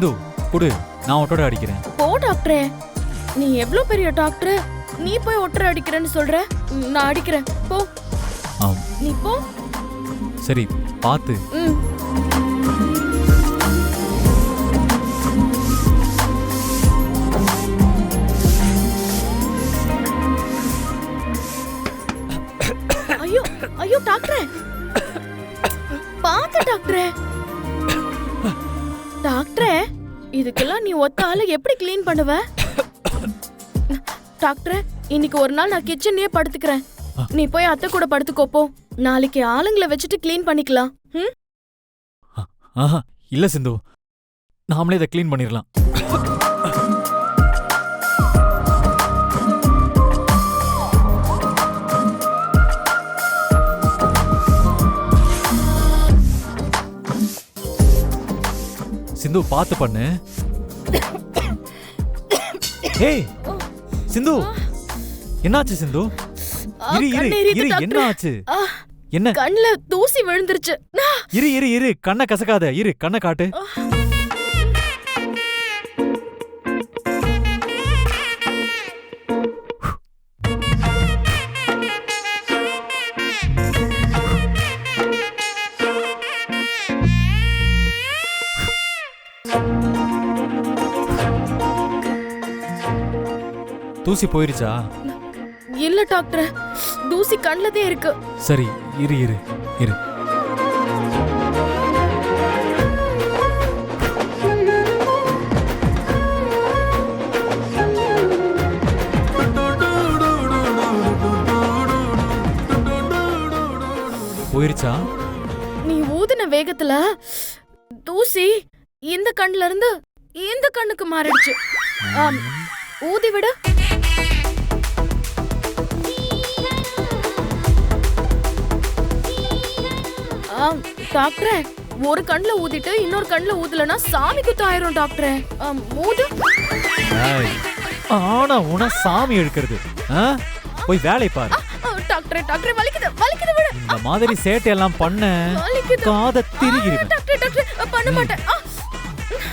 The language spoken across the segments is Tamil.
கொடு நான் ஒட்டோட அடிக்கிறேன். போ டாக்டரே. நீ எவ்ளோ பெரிய டாக்டர்? நீ போய் ஒட்டரை அடிக்கிறேன்னு சொல்ற? ம், நான் அடிக்கிறேன். போ. ஆம் நீ போ. சரி பார்த்து ம். ஐயோ ஐயோ டாக்டரே. பாத்து டாக்டரே. டாக்டரே இதுக்கெல்லாம் நீ ஒத்த ஆளு எப்படி க்ளீன் பண்ணுவ? டாக்டரே இன்னைக்கு ஒரு நாள் நான் கிச்சன்லயே படுத்துக்கிறேன். நீ போய் அத்தை கூட படுத்துக்கோப்போ நாளைக்கு ஆளுங்களை வச்சுட்டு க்ளீன் பண்ணிக்கலாம். ம்? ஆஹா இல்ல சிந்து. நாமளே இதை க்ளீன் பண்ணிடலாம் சிந்து பார்த்து பண்ணு. ஏய் சிந்து. என்னாச்சு சிந்து? இரு இரு இரு. என்ன ஆச்சு? என்ன? கண்ணுல தூசி விழுந்துருச்சு. இரு இரு இரு கண்ணை கசக்காத. இரு கண்ணை காட்டு. தூசி போயிருச்சா? இல்ல டாக்டர். தூசி கண்ணுல தான் இருக்கு. சரி இரு இரு இரு. போயிருச்சா? நீ ஊதின வேகத்துல தூசி இந்த கண்ணுல இருந்து இந்த கண்ணுக்கு மாறிடுச்சு. ஊதி விடு. டாக்டரே. ஒரு கண்ணுல ஊதிட்டு இன்னொரு கண்ணுல ஊதலனா சாமி குத்து ஆயிரும் டாக்டரே. ஏய், ஆனா உன சாமி எடுக்கிறது? போய் வேலை பாரு. டாக்டரே டாக்டரே வலிக்குது வலிக்குது விடு. இந்த மாதிரி சேட்டையெல்லாம் பண்ண. வலிக்குது. காதை திருகிருவேன் டாக்டர் டாக்டர் பண்ண மாட்டேன்.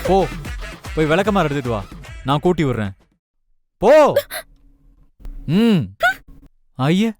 போ போய் விளக்கமாறு எடுத்துட்டு வா. நான் கூட்டி விடுறேன். போ. ம். ஐய.